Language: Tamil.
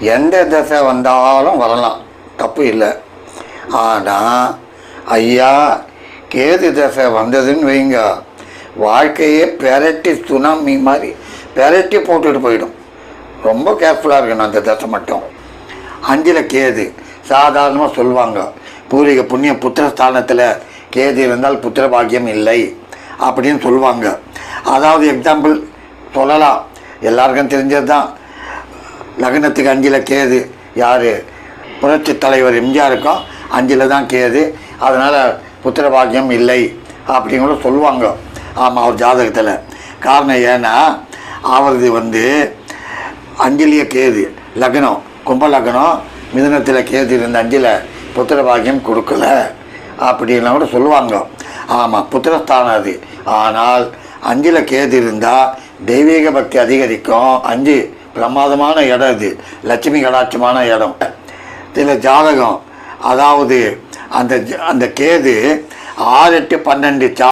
எந்த திசை வந்தாலும் வரலாம். தப்பு இல்லை. ஆனால் ஐயா கேது தசை வந்ததுன்னு வைங்க. வாழ்க்கையே பெரட்டி சுனாமி மாதிரி பெரட்டி போட்டுட்டு போயிடும். ரொம்ப கேர்ஃபுல்லாக இருக்கணும் அந்த தசை மட்டும். அஞ்சில் கேது சாதாரணமாக சொல்லுவாங்க. பூர்வீக புண்ணிய புத்திரஸ்தானத்தில் கேது இருந்தால் புத்திர பாக்கியம் இல்லை அப்படின்னு சொல்லுவாங்க. அதாவது எக்ஸாம்பிள் சொல்லலாம். எல்லாருக்கும் தெரிஞ்சது தான் லக்னத்துக்கு அஞ்சில் கேது. யார்? புரட்சி தலைவர் எம்ஜிஆருக்கும் அஞ்சில் தான் கேது. அதனால் புத்திர பாக்கியம் இல்லை அப்படின்னு கூட சொல்லுவாங்க. ஆமாம் அவர் ஜாதகத்தில். காரணம் ஏன்னா அவரது வந்து அஞ்சலிய கேது. லக்னம் கும்ப லக்னம் மிதுனத்தில் கேது இருந்த அஞ்சில் புத்திர பாக்கியம் கொடுக்கல அப்படின்னா கூட சொல்லுவாங்க. ஆமாம் புத்திரஸ்தானம் அது. ஆனால் அஞ்சில் கேது இருந்தால் தெய்வீக பக்தி அதிகரிக்கும். அஞ்சு பிரமாதமான இடம் இது. லட்சுமி கடாட்சமான இடம். இதில் ஜாதகம். அதாவது அந்த அந்த கேது ஆறு எட்டு பன்னெண்டு சா